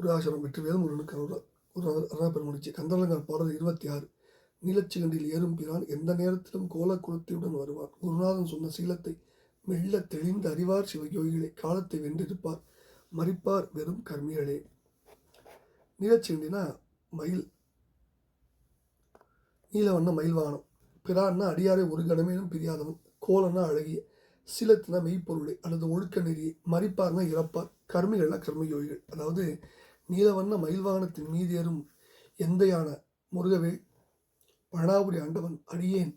முருகாசனம் வெற்றிவேல் முருகனுக்கு அருள் அருணா அருணாபெருமணிச்சி கந்தரலங்கார் பாடல் இருபத்தி ஆறு நீலச்சிகண்டில் ஏறும் பிரான் எந்த நேரத்திலும் கோல கோலக்குளத்தியுடன் வருவான். குருநாதன் சொன்ன சீலத்தை மெல்ல தெளிந்து அறிவார் சிவயோகிகளை காலத்தை வென்றிருப்பார். மறிப்பார் வெறும் கர்மிகளே. நீலச்சிகண்டினா மயில். நீலவண்ண மயில் வாகனம் பிரான்னா அடியாரை ஒரு கணமேனும் பிரியாதவன். கோலன்னா அழகிய. சிலத்தினா மெய்ப்பொருளை அல்லது ஒழுக்க நெறியை. மறிப்பார்னா இறப்பார். கர்மிகள்னா கர்மயோகிகள் அதாவது நீலவண்ண மயில் வாகனத்தின் மீது ஏறும் எந்தையான முருகவே பழனாபுரி ஆண்டவன் அடியேன்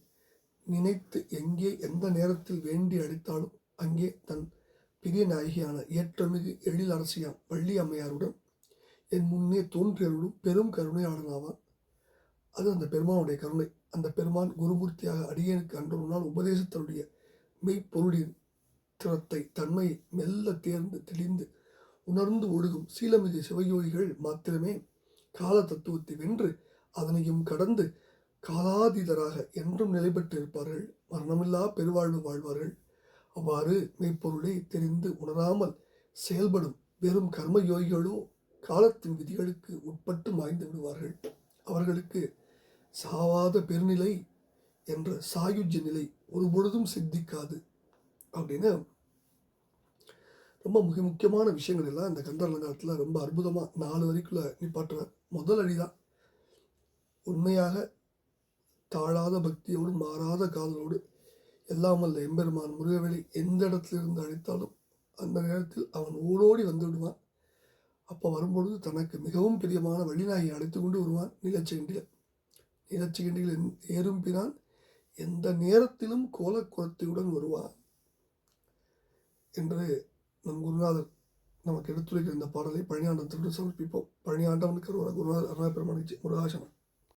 நினைத்து எங்கே எந்த நேரத்தில் வேண்டி அழைத்தாலும் அங்கே தன் பிரிய நாயகியான ஏற்றமிகு எழில் அரசியாம் வள்ளி அம்மையாருடன் என் முன்னே தோன்றியருளும் பெரும் கருணையாளனாவான் அது அந்த பெருமானுடைய கருணை. அந்த பெருமான் குருமூர்த்தியாக அடியேனுக்கு அன்றொரு நாள் உபதேசத்தனுடைய மெய்ப்பொருளின் திறத்தை தன்மையை மெல்ல தேர்ந்து தெளிந்து உணர்ந்து ஒழுகும். சீலமிகு சிவயோகிகள் மாத்திரமே கால தத்துவத்தை வென்று அதனையும் கடந்து காலாதீதராக என்றும் நிலை பெற்றிருப்பார்கள். மரணமில்லா பெருவாழ்வு வாழ்வார்கள். அவ்வாறு மெய்ப்பொருளை தெரிந்து உணராமல் செயல்படும் வெறும் கர்ம யோகிகளோ காலத்தின் விதிகளுக்கு உட்பட்டு மாய்ந்து விடுவார்கள். அவர்களுக்கு சாவாத பெருநிலை என்ற சாயுஜ நிலை ஒருபொழுதும் சித்திக்காது. அப்படின்னு ரொம்ப மிக முக்கியமான விஷயங்கள் எல்லாம் இந்த கந்தரலங்காரத்தில் ரொம்ப அற்புதமாக நாலு வரைக்குள்ளே நிப்பாட்டுறார். முதல் அடிதான். உண்மையாக தாழாத பக்தியோடு மாறாத காதலோடு எல்லாம் அல்ல எம்பெருமான் முருகவேலி எந்த இடத்துல இருந்து அழைத்தாலும் அந்த நேரத்தில் அவன் ஓடோடி வந்து விடுவான். அப்போ வரும்பொழுது தனக்கு மிகவும் பிரியமான வழிநாயை அழைத்து கொண்டு வருவான் நீலச்செண்டியில் நீலச்செண்டியில் ஏறும்பினான் எந்த நேரத்திலும் கோலக்குரத்தையுடன் வருவான். என்று நம் குருநாதர் நமக்கு எடுத்துரைக்கிற இந்த பாடலை பழனியாண்டத்திற்கு சமர்ப்பிப்போம். பழனியாண்டவனுக்கு குருநாதர் அருணா பெருமானிச்சு முருகாசனம்.